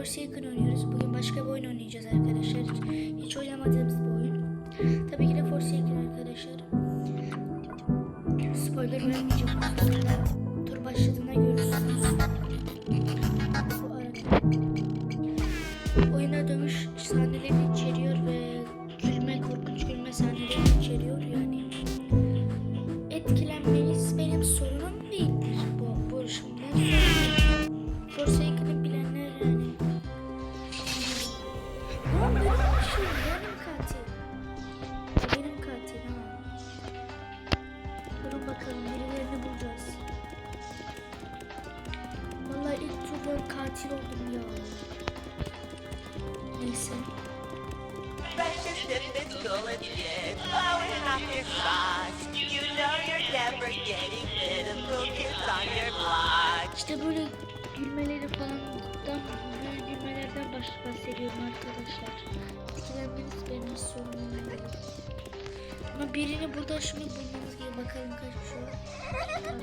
Forsaken oynuyoruz. Bugün başka bir oyun oynayacağız arkadaşlar. Hiç, hiç oynamadığımız bir oyun. Tabii ki de Forsaken arkadaşlar. Spoiler vermeyeceğim. gülmeleri falandan böyle gülmelerden baş, bahsediyorum arkadaşlar. Etkilenmeniz benim sorunum değil. Ama birini burada şunu bulmamız gibi bakalım kaç şu an.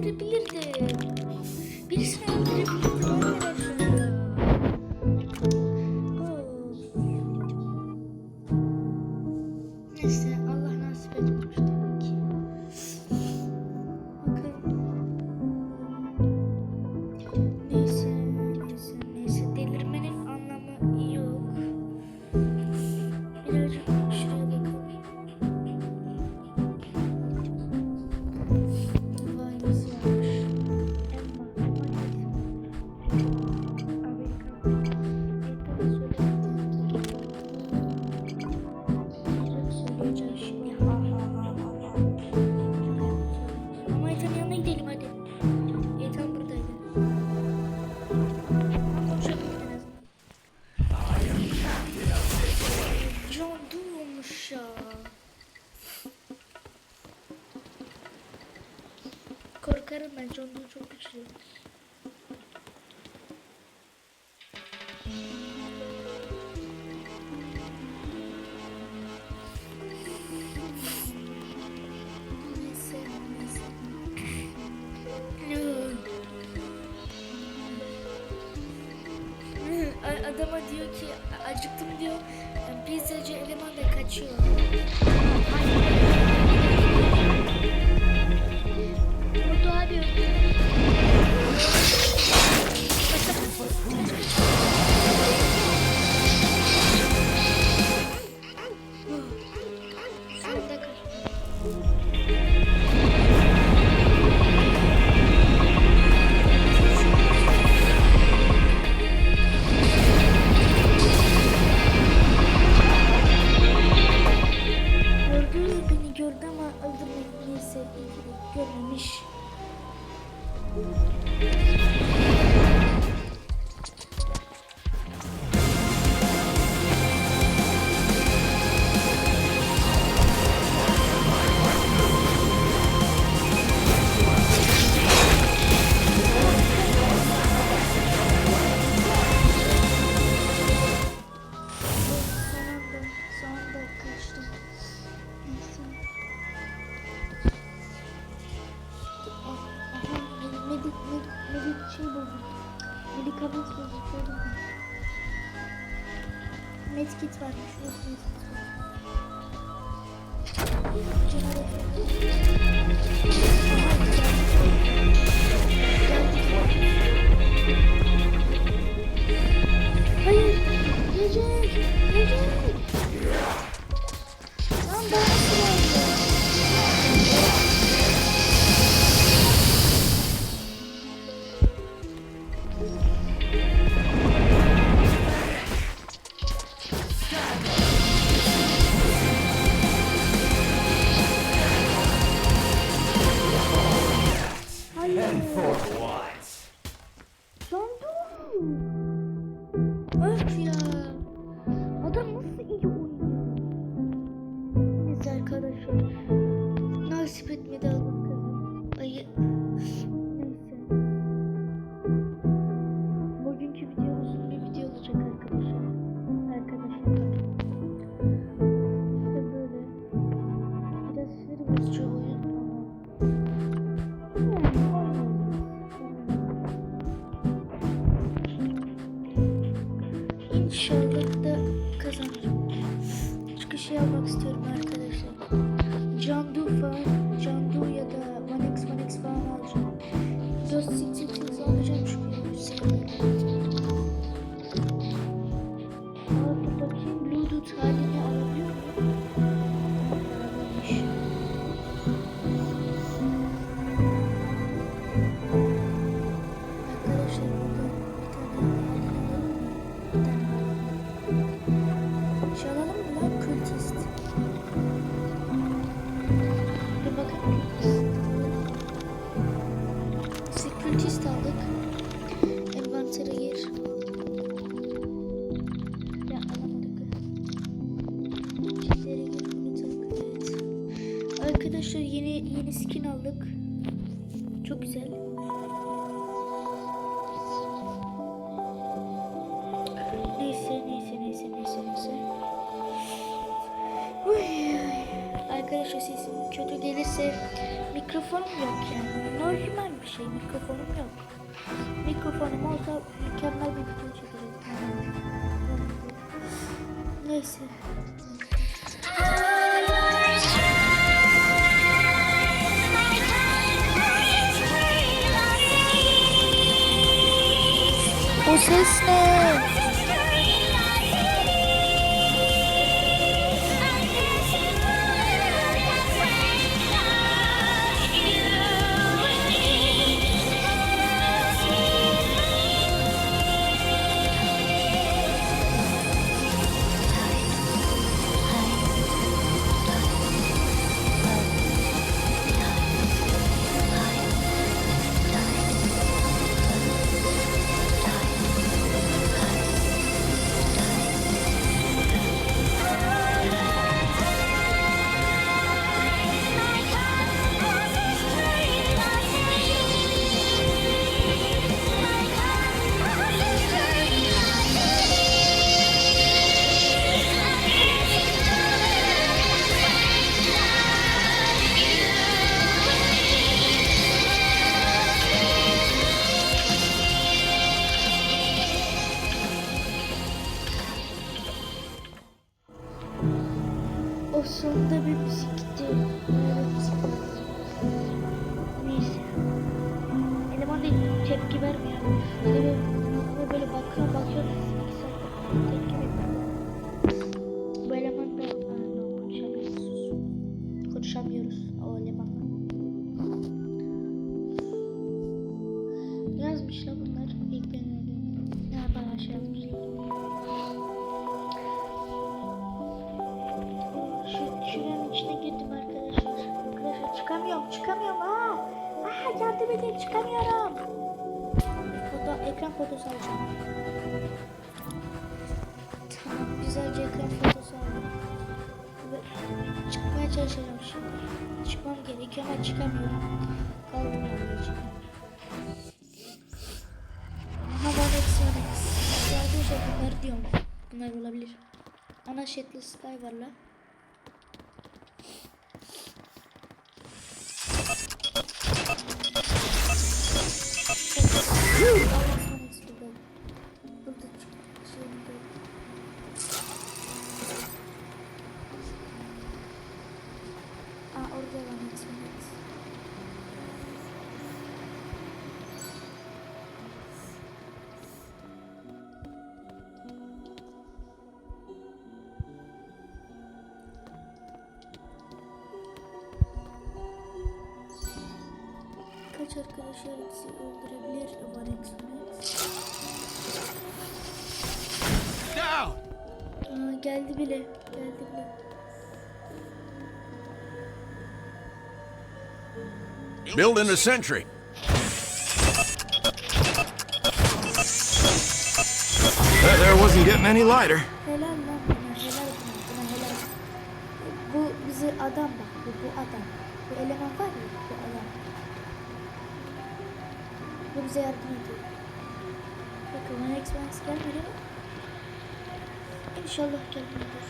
kaldırabilirdim. Birisine Adama diyor ki acıktım diyor. Pizzacı eleman da kaçıyor. Kabuk gözüküyor. Medkit varmış. Medkit var. Arkadaşlar yeni yeni skin aldık. Çok güzel. Neyse neyse neyse neyse neyse. Uy. Arkadaşlar sesim kötü gelirse mikrofonum yok yani. Normal bir şey mikrofonum yok. Mikrofonum olsa mükemmel bir video çekecektim. Neyse. Christmas. ulaşamıyoruz o limanla. Yazmışlar bunlar ilk ben öldüğümde. Ya bayağı şey yazmışlar. Şuranın içine girdim arkadaşlar. Arkadaşlar çıkamıyorum çıkamıyorum ha. Aa, yardım edin çıkamıyorum. Foto, ekran fotosu alacağım. Çalışacağım şimdi. Çıkmam gerekiyor ama çıkamıyorum. Kaldım anneciğim. Ama bana eksiyoruz. Arkadaşlar bunlar diyorum. Bunlar olabilir. Ana şekli sky var la. Var Netflix. Kaç arkadaşlar eksi öldürebilir! Aa, geldi bile. Geldi bile. Building a sentry. That there wasn't getting any lighter. Helal lan buna. Helal buna. Buna helal. Bu bizi adam bak. Bu, bu adam. Bu eleman var ya. Bu adam. Bu bize yardım ediyor. Bakın Van Exonex gelmedi mi? İnşallah gelmedi.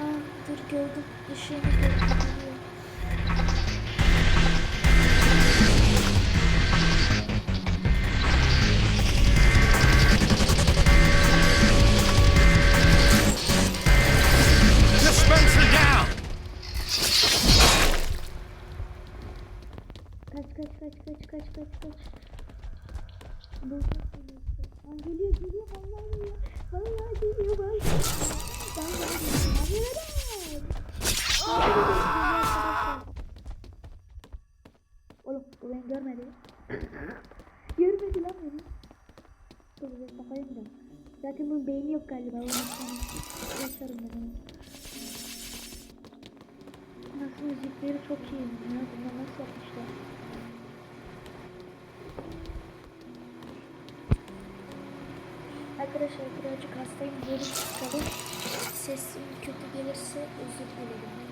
Aa dur gördüm. Işığını gördüm. Arkadaşlar birazcık hastayım. Böyle çıkalım. Sesim kötü gelirse özür dilerim.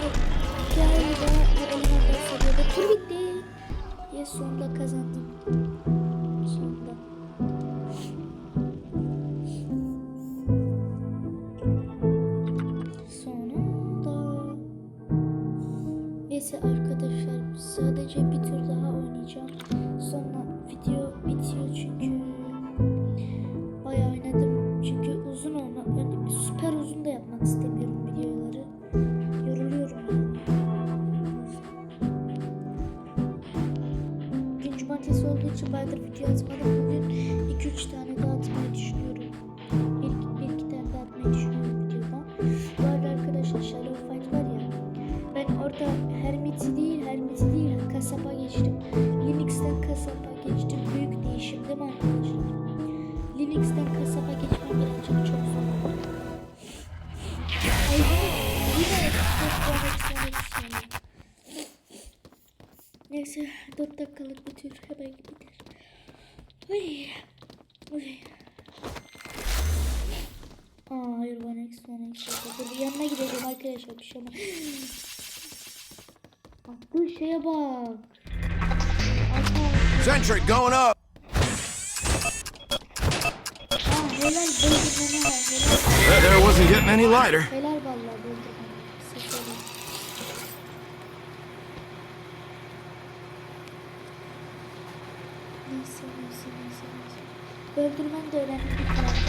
Galiba bu elemanlar sarıyordu. Tur bitti. Yes sonunda kazandım. Sonunda. Efsane Neyse 4 dakikalık tür hemen biter. Ay. Ay. Aa hayır bana X bana X Dur yanına gideceğim arkadaşlar bir şey olmaz. Attığı şeye bak. Sentry going up! There wasn't getting any lighter. Böldürmen de önemli bir karakter